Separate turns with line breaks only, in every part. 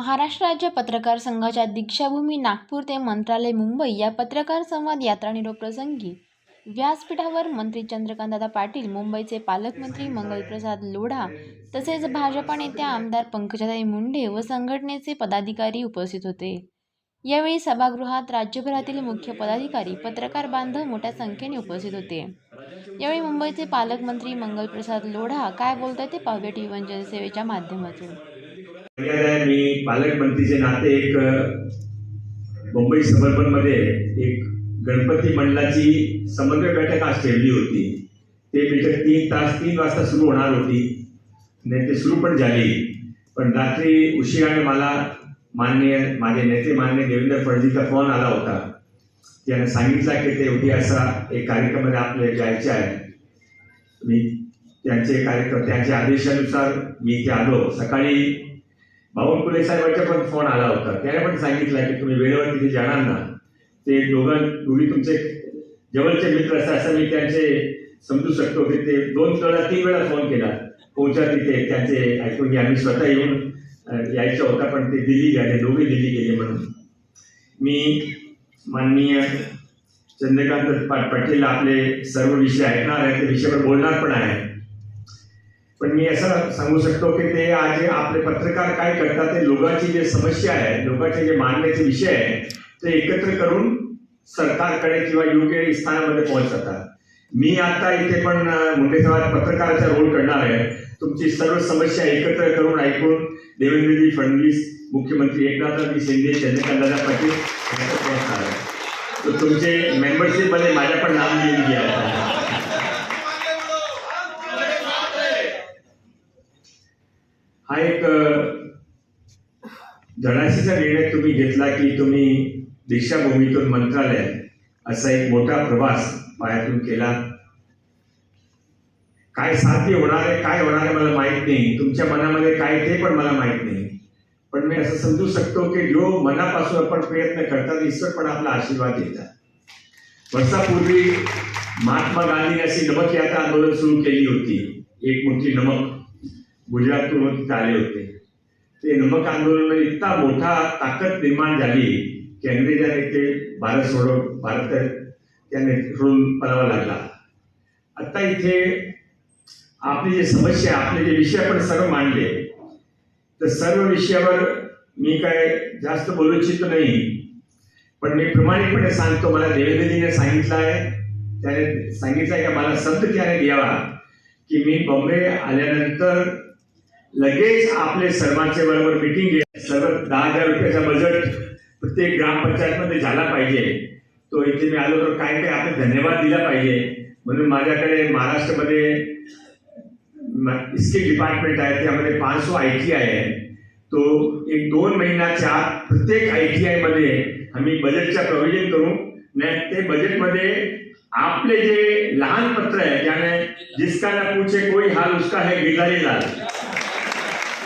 महाराष्ट्र राज्य पत्रकार संघाच्या दीक्षाभूमी नागपूर ते मंत्रालय मुंबई या पत्रकार संवाद यात्रा निरोप प्रसंगी व्यासपीठावर मंत्री चंद्रकांतदादा पाटील मुंबईचे पालकमंत्री मंगलप्रसाद लोढा तसेच भाजपा नेत्या आमदार पंकजाताई मुंडे व संघटनेचे पदाधिकारी उपस्थित होते. यावेळी सभागृहात राज्यभरातील मुख्य पदाधिकारी पत्रकार बांधव मोठ्या संख्येने उपस्थित होते. यावेळी मुंबईचे पालकमंत्री मंगलप्रसाद लोढा काय बोलतात ते पाहूया टी व्ही जनसेवेच्या माध्यमातून.
मी पालकमंत्रीचे नाते एक मुंबई समर्पणमध्ये एक गणपती मंडळाची समन्वय बैठक आज ठेवली होती. ते बैठक तीन तास तीन वाजता सुरू होणार होती. नाही ते सुरू पण झाली. पण रात्री उशिराने मला मान्य माझे नेते मान्य देवेंद्र फडणवीसचा फोन आला होता. त्याने सांगितलं की ते उद्या असा एक कार्यक्रमामध्ये आपले जायचे आहे. मी त्यांचे कार्यक्रम त्यांच्या आदेशानुसार मी इथे आलो. सकाळी बावनकुळे साहेबांच्या पण फोन आला होता. त्याने पण सांगितलं की तुम्ही वेळेवर तिथे जाणार ना. ते दोघं दोघी तुमचे जवळचे मित्र असतात असं मी त्यांचे समजू शकतो की ते दोन वेळा तीन वेळा फोन केला. पोहोचा तिथे त्यांचे ऐकून घ्या आम्ही स्वतः येऊन यायचा यायचं होता पण ते दिल्ली गेले दोघे दिल्ली गेले म्हणून. मी माननीय चंद्रकांत पा- पाटील आपले सर्व विषय ऐकणार आहे त्या विषयावर बोलणार पण आहे पण मी असं सांगू शकतो की ते आज आपले पत्रकार काय करतात ते लोकांची जे समस्या आहे लोकांचे जे मांडण्याचे विषय आहे ते एकत्र करून सरकारकडे किंवा योग्य स्थानामध्ये पोहोचतात. मी आता इथे पण मुंडे समाज पत्रकाराचा रोल करणार आहे. तुमची सर्व समस्या एकत्र करून ऐकून देवेंद्रजी फडणवीस मुख्यमंत्री एकनाथजी शिंदे चंद्रकांतदादा पाटील यांच्यात पोहोचणार आहे. तर तुमचे मेंबरशिपमध्ये माझ्या पण नाव लिहिली आहे. धडाशीचा निर्णय तुम्ही घेतला की तुम्ही दीक्षाभूमीतून मंत्रालय असा एक मोठा प्रवास पायातून केला? काय साध्य होणार आहे काय होणार आहे मला माहीत नाही. तुमच्या मनामध्ये काय ते पण मला माहीत नाही. पण मी असं समजू शकतो की जो मनापासून आपण प्रयत्न करतात ईश्वर पण आपला आशीर्वाद देतात. वर्षापूर्वी महात्मा गांधीने अशी नमक यात्रा आंदोलन सुरू केली होती. एक मोठी नमक गुजरातून आले होते. ते नमक आंदोलन इतका मोठा ताकद निर्माण झाली की अंग्रेजांनी ते भारत सोडव भारत त्याने सोडून पळावा लागला. आता इथे आपली जे समस्या आपले जे विषय आपण सर्व मांडले तर सर्व विषयावर मी काय जास्त बोलू इच्छित नाही पण मी प्रमाणिकपणे सांगतो मला देवेंद्रजीने सांगितलं आहे त्याने सांगितलं आहे का मला संत त्याने द्यावा की मी बॉम्बे आल्यानंतर लगेच आपले सर्वांच्या बरोबर मिटिंग घे सर्व दहा हजार रुपयाचा बजेट प्रत्येक ग्रामपंचायतमध्ये झाला पाहिजे. तो इथे मी आलो तर काय काय आपण धन्यवाद दिला पाहिजे. म्हणून माझ्याकडे महाराष्ट्रामध्ये इसके डिपार्टमेंट आहे त्यामध्ये पाचशे आय टी आय आहे. तो एक दोन महिन्याच्या प्रत्येक आय टी आयमध्ये आम्ही बजेटचा प्रोव्हिजन करू. नाही ते बजेटमध्ये आपले जे लहान पत्र आहे ज्याने जिसका ना पूछे कोई हाल उसका है गिरधारी लाल.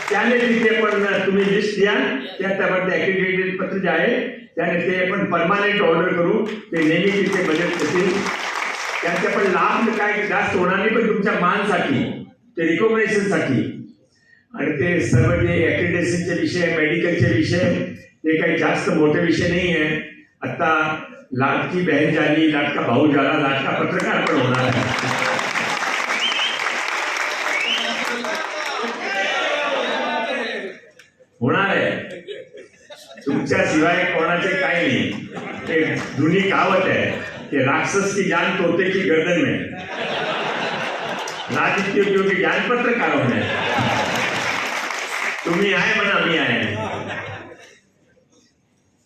त्याने तिथे पण तुम्ही लिस्ट द्या त्या त्यामध्ये ऍक्रिडेटेड पत्र जे आहे. त्याने ते आपण परमानंट ऑर्डर करू. ते नेहमी तिथे बजेट करतील त्यांचे पण लाभ काय जास्त होणार नाही पण तुमच्या मानसाठी ते रिकॉग्नेशनसाठी आणि ते सर्व जे ऍक्रिडेशनचे विषय मेडिकलचे विषय ते काही जास्त मोठे विषय नाही आहे आता लाटकी बहन झाली लाटका भाऊ झाला लाटका पत्रकार पण होणार आहे होणार आहे तुमच्या शिवाय कोणाचे काही नाही. ते जुनी कावत आहे. ते राक्षस की जान तोते की गर्दन में राजकीय उपयोगी ज्ञान पत्रकार होणे तुम्ही आहे म्हणा मी आहे.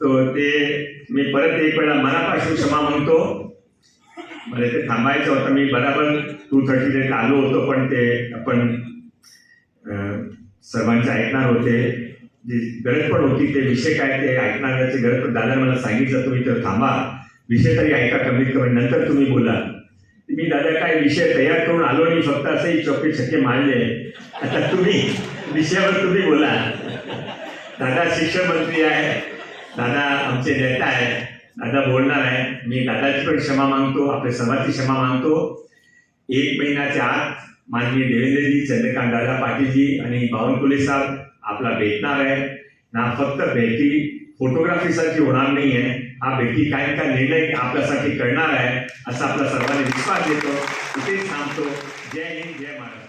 तो ते मी परत एक वेळा मनापासून क्षमा म्हणतो. मला ते थांबायचं होतं. मी बराबर टू थर्टी डेट आलो होतो पण ते आपण सर्वांचे ऐकणार होते. जी गरज पण होती ते विषय काय ते ऐकणाऱ्याची गरज पण दादा मला सांगितलं तुम्ही तर थांबा. विषय तरी ऐका कमीत कमी नंतर तुम्ही बोला. मी दादा काय विषय तयार करून आलो नाही फक्त असेही चौके छक्के मारले. आता तुम्ही विषयावर तुम्ही बोला. दादा शिक्षण मंत्री आहे दादा आमचे नेता आहे दादा बोलणार आहे. मी दादाची पण क्षमा मागतो आपल्या समाजची क्षमा मागतो. एक महिन्याच्या आत माननीय देवेंद्रजी चंद्रकांत दादा पाटीलजी आणि बावनकुले साहेब आपला भेटणार आहे. ना फक्त भेटी फोटोग्राफीसाठी होणार नाही आहे हा भेटी काय काय निर्णय आपल्यासाठी करणार आहे असा आपला सर्वांनी विश्वास देतो इथेच थांबतो. जय हिंद जय महाराष्ट्र.